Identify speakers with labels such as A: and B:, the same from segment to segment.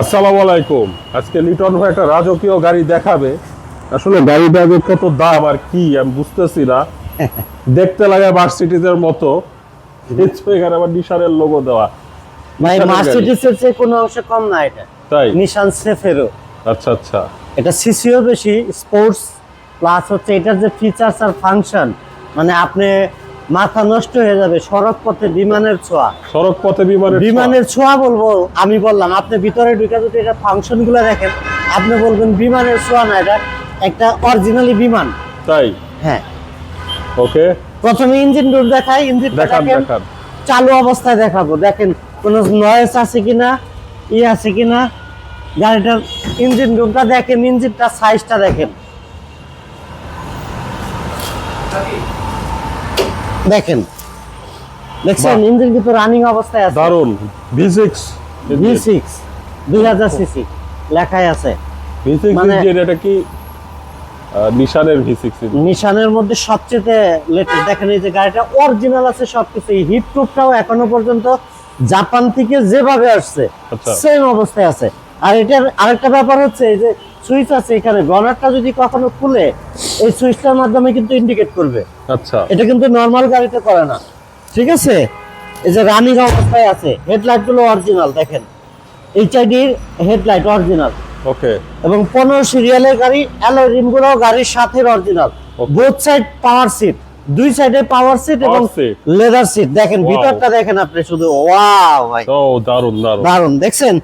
A: আসসালামু আলাইকুম। আজকে লিটন ভাই একটা রাজকীয় গাড়ি দেখাবে। আসলে গাড়ি যে কত দাম আর কি আমি বুঝতেছি না। দেখতে লাগে মার্সিডিজের মতো। কিন্তু এখানে আবার নিশানের লোগো দেওয়া।
B: ভাই। মার্সিডিসের চেয়ে কোনো অংশে কম না এটা।
A: তাই?
B: নিশান সেফেরো
A: আচ্ছা আচ্ছা।
B: এটা সিসিও বেশি স্পোর্টস প্লাস হচ্ছে এটার যে ফিচার্স আর ফাংশন মানে আপনি মাথা নষ্ট হয়ে যাবে সড়ক পথে বিমানের ছোঁয়া।
A: সড়ক পথে বিমানের
B: বিমানের ছোঁয়া বলব আমি বললাম আপনি ভিতরে ঢুকে যদি এটা ফাংশনগুলো দেখেন আপনি বলবেন বিমানের ছোঁয়া না এটা একটা অরিজিনালি বিমান।
A: তাই?
B: হ্যাঁ।
A: ওকে।
B: প্রথমে ইঞ্জিন রুট দেখাই ইঞ্জিন
A: দেখান
B: দেখেন। চালু অবস্থায় দেখাবো দেখেন কোনো নয়েস আছে কিনা ই আছে কিনা। গাড়িটার ইঞ্জিন রুমটা দেখেন ইঞ্জিনটা সাইজটা দেখেন। দেখেন। দেখছেন ইঞ্জিন কিন্তু রানিং অবস্থায় আছে।
A: দারুণ ভি সিক্স
B: ভি সিক্স দুই হাজার সিসি লেখাই আছে।
A: ভি সিক্স
B: মানে-
A: ইঞ্জিন এটা কি? নিশানের ভি সিক্স
B: নিশানের মধ্যে সবচেয়ে লেটেস্ট দেখেন এই যে গাড়িটা অরিজিনাল আছে সবকিছু। এই হিট প্রুফটাও এখনও পর্যন্ত জাপান থেকে যেভাবে আসছে
A: আচ্ছা।
B: সেম অবস্থায় আছে। আর এটার আরেকটা ব্যাপার হচ্ছে এই যে সুইচ আছে এখানে। গনারটা যদি কখনো খুলে এই সুইচটার মাধ্যমে কিন্তু ইন্ডিকেট করবে।
A: আচ্ছা।
B: এটা কিন্তু নর্মাল গাড়িতে করে না। ঠিক আছে? এই যে রানিং অবস্থায় আছে হেডলাইটগুলো অরিজিনাল দেখেন এইচআইডির হেডলাইট অরিজিনাল
A: ওকে
B: এবং পনেরো সিরিয়ালের গাড়ি অ্যালয় রিমগুলো গাড়ির সাথে original. Both side power seat দুই সাইডে পাওয়ার সিট এবং লেদার সিট দেখেন. ভিতরটা দেখেন আপনি শুধু ওয়াও ভাই।
A: দারুণ দারুণ
B: দারুণ দেখছেন?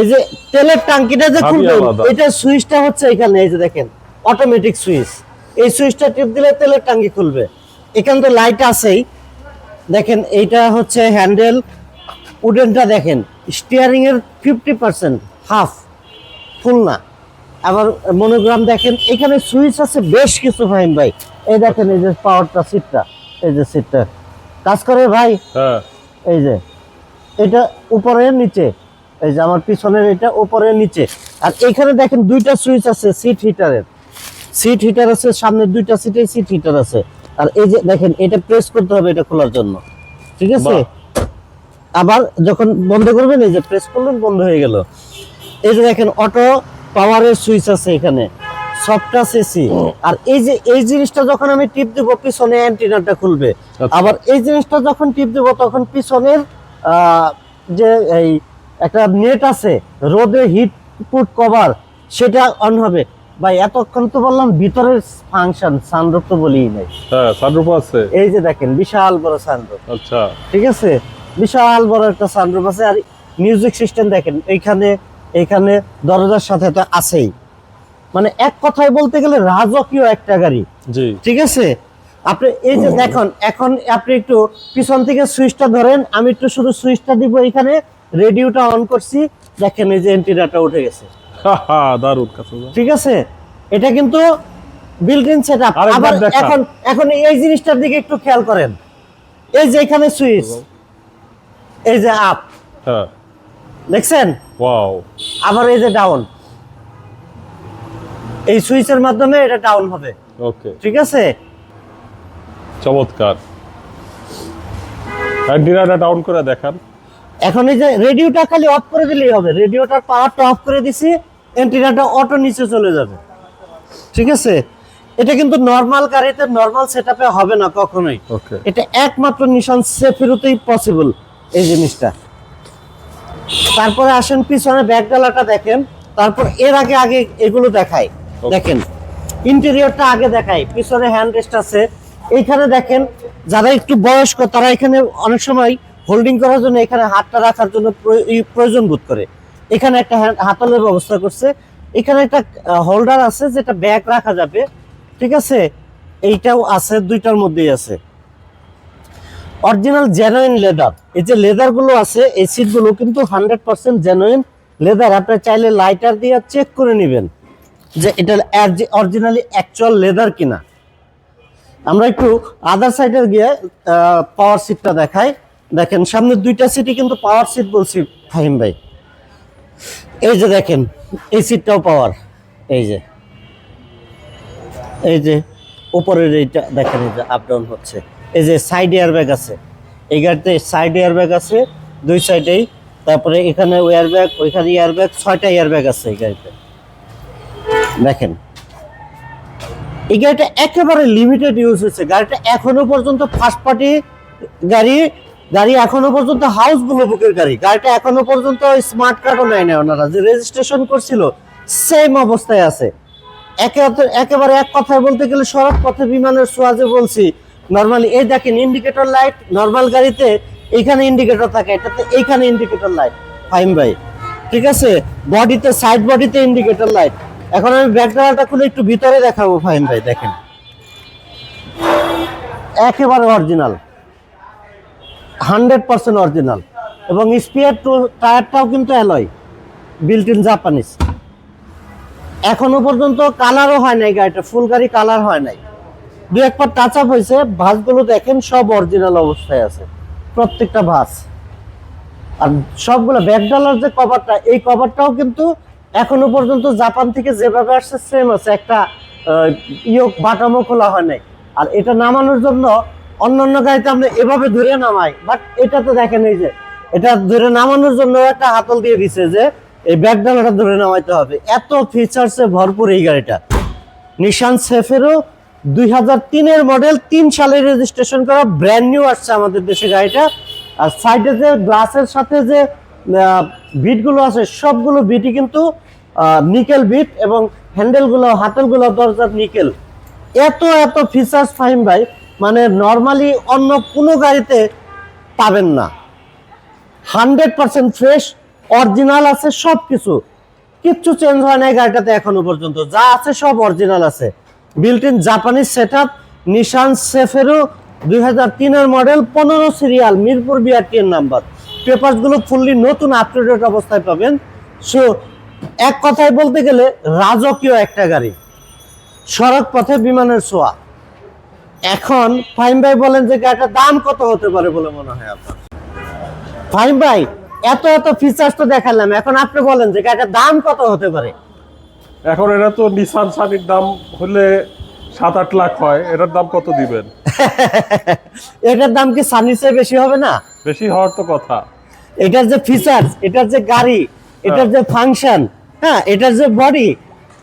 B: এই যে তেলের টাঙ্কিটা যে খুলবেন। এটা সুইচটা হচ্ছে এখানে এই যে দেখেন অটোমেটিক সুইচ। এই সুইচটা টিপ দিলে তেলের টাঙ্কি খুলবে। এখানে তো লাইট আছেই। দেখেন এইটা হচ্ছে হ্যান্ডেল উডেনটা দেখেন স্টিয়ারিং এর ফিফটি পার্সেন্ট হাফ ফুল না। আবার মনোগ্রাম দেখেন এখানে সুইচ আছে বেশ কিছু ফাইন ভাই। এই দেখেন এই যে পাওয়ারটা সিটটা এই যে সিটটা কাজ করে ভাই।
A: হ্যাঁ।
B: এই যে এটা উপরের নিচে। এই যে আমার পিছনের এটা উপরের নিচে। আর এখানে দেখেন দুইটা সুইচ আছে সিট হিটারের সিট হিটার আছে সামনের দুইটা সিটে সিট হিটার আছে। আর এই যে দেখেন এটা প্রেস করতে হবে এটা খোলার জন্য। ঠিক আছে? আবার যখন বন্ধ করবেন এই যে প্রেস করলেন বন্ধ হয়ে গেল। এই যে দেখেন অটো পাওয়ারের সুইচ আছে এখানে। সফট এসি আর এই যে এই জিনিসটা যখন আমি টিপ দেবো পিছনে অ্যান্টিনাটা খুলবে।
A: আচ্ছা।
B: আবার এই জিনিসটা যখন টিপ দেবো তখন পিছনের আহ, যে এই একটা নেট আছে রোদে হিট পুট কভার সেটা অন হবে। ভাই এতক্ষণ তো বললাম ভিতরের ফাংশন সানরূপ তো বলিই নাই।
A: হ্যাঁ সানরুফ আছে।
B: এই যে দেখেন বিশাল বড় সানরূপ
A: আচ্ছা।
B: ঠিক আছে? বিশাল বড় একটা সানরুফ আছে আর মিউজিক সিস্টেম দেখেন এইখানে এইখানে দরজার সাথে তো আছেই। মানে এক কথায় বলতে গেলে রাজকীয় একটা গাড়ি।
A: জি।
B: ঠিক আছে? আপনি এই যে দেখুন এখন আপনি একটু পিছন থেকে সুইচটা ধরেন আমি একটু শুধু সুইচটা দিব এখানে রেডিওটা অন করছি দেখেন এই যে এন্টিনাটা উঠে গেছে।
A: কাছে
B: ঠিক আছে? এটা কিন্তু ইন সেট
A: আরেকবার
B: আবার এখন এখন এই জিনিসটার দিকে একটু খেয়াল করেন। এই যে এখানে সুইচ এই যে আপ
A: হ্যাঁ।
B: দেখছেন?
A: ওয়াও
B: আবার এই যে ডাউন এই সুইচের মাধ্যমে এটা ডাউন হবে।
A: ওকে
B: ঠিক আছে?
A: চমৎকার। অ্যান্টিনাটা ডাউন করে দেখান।
B: এখন এই যে রেডিওটা খালি অফ করে দিলেই হবে। রেডিওটার পাওয়ারটা অফ করে দিছি এন্টিনাটা অটো নিচে চলে যাবে। ঠিক আছে? এটা কিন্তু নর্মাল গাড়িতে নর্মাল সেটআপে হবে না কখনোই। এটা একমাত্র নিশান সেফিরোতেই পসিবল এই জিনিসটা। তারপরে আসেন পিছনে ব্যাকডালাটা দেখেন। তারপর এর আগে আগে এগুলো দেখাই। দেখেন ইন্টেরিয়রটা আগে দেখাই। পিছনে হ্যান্ড রেস্ট আছে। এইখানে দেখেন যারা একটু বয়স্ক তারা এখানে অনেক সময় হোল্ডিং করার জন্য এখানে হাতটা রাখার জন্য প্রয়- প্রয়োজন বোধ করে। এখানে একটা হাতলের ব্যবস্থা করছে। এখানে একটা হোল্ডার আছে যেটা ব্যাগ রাখা যাবে। ঠিক আছে? এইটাও আছে, দুইটার মধ্যেই আছে। অরিজিনাল জেনুইন লেদার এই যে লেদারগুলো আছে, এই সিটগুলো কিন্তু হান্ড্রেড পার্সেন্ট জেনুইন লেদার আপনি চাইলে লাইটার দিয়ে চেক করে নেবেন যে এটা অরিজিনালি অ্যাকচুয়াল লেদার কিনা। আমরা একটু আদার সাইডে গিয়ে পাওয়ার সিটটা দেখাই। দেখেন, সামনে দুইটা সিটই কিন্তু পাওয়ার সিট বলছি, ফাহিম ভাই। এই যে দেখেন, এই সিটটাও পাওয়ার এই যে এই যে উপরের এইটা, দেখেন এই যে আপ ডাউন হচ্ছে। এই যে সাইড এয়ার ব্যাগ আছে। এই গাড়িতে সাইড এয়ার ব্যাগ আছে, দুই সাইডেই তারপরে এখানে এয়ার ব্যাগ ওইখানে এয়ার ব্যাগ ছয়টা এয়ার ব্যাগ আছে এই গাড়িতে। দেখেন, এই গাড়িটা একেবারে লিমিটেড ইউজ হচ্ছে গাড়িটা এখনও পর্যন্ত ফার্স্ট পার্টি গাড়ি গাড়ি এখনও পর্যন্ত হাউস বুকের গাড়ি। গাড়িটা এখনও পর্যন্ত স্মার্ট কার্ডও নেয় না ওনারা। যে রেজিস্ট্রেশন করছিল সেম অবস্থায় আছে। একে একেবারে এক কথায় বলতে গেলে সড়ক পথে বিমানের সোয়াজে বলছি নর্মালি এই দেখেন ইন্ডিকেটর লাইট নর্মাল গাড়িতে এইখানে ইন্ডিকেটর থাকে, এটাতে এইখানে ইন্ডিকেটর লাইট ফাইন ভাই। ঠিক আছে? বডিতে সাইড বডিতে ইন্ডিকেটর লাইট এখন আমি ব্যাকগ্রাউন্ডটা খুলে একটু ভিতরে দেখাবো। ফাইন ভাই, দেখেন। একেবারে অরিজিনাল হান্ড্রেড পার্সেন্ট অরিজিনাল। এবং স্পিয়ার টু টায়ারটাও কিন্তু অ্যালয় বিল্ট ইন জাপানিজ এখনও পর্যন্ত কালারও হয় নাই গাড়িটা ফুল গাড়ি কালার হয় নাই। দু একবার টাচ আপ হয়েছে, ভাঁজগুলো দেখেন, সব অরিজিনাল অবস্থায় আছে, প্রত্যেকটা ভাঁজ। আর সবগুলো ব্যাকডালার যে কভারটা এই কভারটাও কিন্তু এখনও পর্যন্ত জাপান থেকে যেভাবে আসছে সেম আছে। একটা ইয়োক বাটামও খোলা হয় নাই। আর এটা নামানোর জন্য অন্যান্য গাড়িতে আমরা এভাবে ধরে নামাই বাট এটা তো দেখেন এই যে, এটা ধরে নামানোর জন্য একটা হাতল দিয়ে দিছে যে এই ব্যাকডালাটা ধরে নামাইতে হবে। এত ফিচার্সে ভরপুর এই গাড়িটা। নিশান সেফেরও দুই হাজার তিনের মডেল তিন সালে রেজিস্ট্রেশন করা ব্র্যান্ড নিউ আসছে আমাদের দেশে গাড়িটা। আর সাইডে যে গ্লাসের সাথে যে বিটগুলো আছে, সবগুলো বিটই কিন্তু নিকেল বিট এবং হ্যান্ডেলগুলো হাতেলগুলো দরজার নিকেল এত এত ফিচার্স ফাহিম ভাই মানে নর্মালি অন্য কোনো গাড়িতে পাবেন না। হান্ড্রেড পার্সেন্ট ফ্রেশ অরিজিনাল আছে সব কিছু কিচ্ছু চেঞ্জ হয় নাই গাড়িটাতে এখনও পর্যন্ত। যা আছে সব অরিজিনাল আছে। Built in Japanese set up Nissan Cefiro দুই হাজার তিনের মডেল পনেরো সিরিয়াল মিরপুর বিআরটি এর নাম্বার পেপারসগুলো ফুললি নতুন আপটুডেট অবস্থায় পাবেন। সো এক কথায় বলতে গেলে রাজকীয় একটা গাড়ি। সড়ক পথে বিমানের ছোঁয়া। এখন ফাইম ভাই বলেন যে গাড়িটার দাম কত হতে পারে বলে মনে হয় আপনার? ফাইম ভাই এত এত ফিচার্স তো দেখালাম। এখন আপনি বলেন যে গাড়িটার দাম কত হতে পারে?
A: এখন এটা তো নিসান সানির দাম হলে সাত আট লাখ হয়। এটার দাম কত দিবেন?
B: এটার দাম কি সানির চেয়ে বেশি হবে না?
A: বেশি হওয়ার তো কথা।
B: এটার যে ফিচার্স এটার যে গাড়ি এটার যে ফাংশন হ্যাঁ এটার যে বডি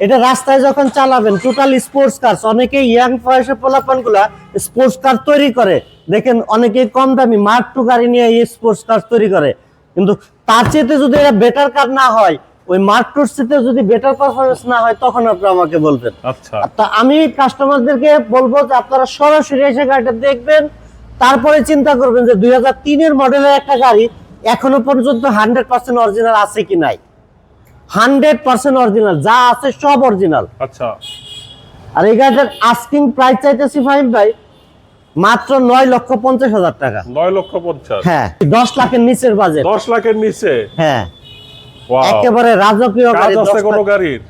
B: এটা রাস্তায় যখন চালাবেন টোটাল স্পোর্টস কার অনেকে ইয়াং বয়সের পোলাপানগুলা স্পোর্টস কার তৈরি করে। দেখেন অনেকে কম দামি মার্ক টু গাড়ি নিয়ে এই স্পোর্টস কার তৈরি করে। কিন্তু তার চেয়ে যদি এটা বেটার কার না হয় ওই মার্ক টুর চেয়ে যদি বেটার পারফরমেন্স না হয় তখন আপনি আমাকে বলবেন।
A: আচ্ছা।
B: তা আমি কাস্টমারদেরকে বলব যে আপনারা সরাসরি এসে গাড়িটা দেখবেন তারপরে চিন্তা করবেন যে দুই হাজার তিনের মডেলের একটা গাড়ি এখনও পর্যন্ত হান্ড্রেড পার্সেন্ট অরিজিনাল আছে কি নাই। হান্ড্রেড পার্সেন্ট অরিজিনাল যা আছে সব অরিজিনাল।
A: আচ্ছা।
B: আর এই গাড়িটার আস্কিং প্রাইস চাইতেছি ফাইভ ভাই মাত্র নয় লক্ষ পঞ্চাশ হাজার টাকা।
A: নয় লক্ষ পঞ্চাশ?
B: হ্যাঁ দশ লাখের নিচের বাজেট
A: দশ লাখের নিচে?
B: হ্যাঁ। একেবারে রাজকীয় গাড়ি
A: কোনো গাড়ির?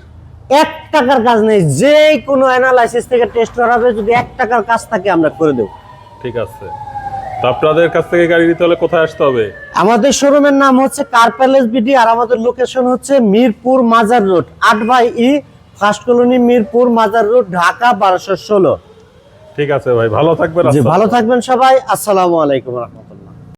B: এক টাকার কাজ নেই যে কোনো অ্যানালাইসিস থেকে টেস্ট করাবে যদি এক টাকার কাজ থাকে আমরা করে দেবো।
A: ঠিক আছে। তো আপনাদের কাছ থেকে গাড়ি নিতে হলে কোথায় আসতে হবে?
B: আমাদের শোরুমের নাম হচ্ছে কার প্যালেস বিডি আর আমাদের লোকেশন হচ্ছে মিরপুর মাজার রোড আট by E first colony Mirpur Mazar road Dhaka বারোশো ষোলো।
A: ঠিক আছে ভাই ভালো থাকবেন
B: ভালো থাকবেন সবাই আসসালামু আলাইকুম রহমতুল্লাহ।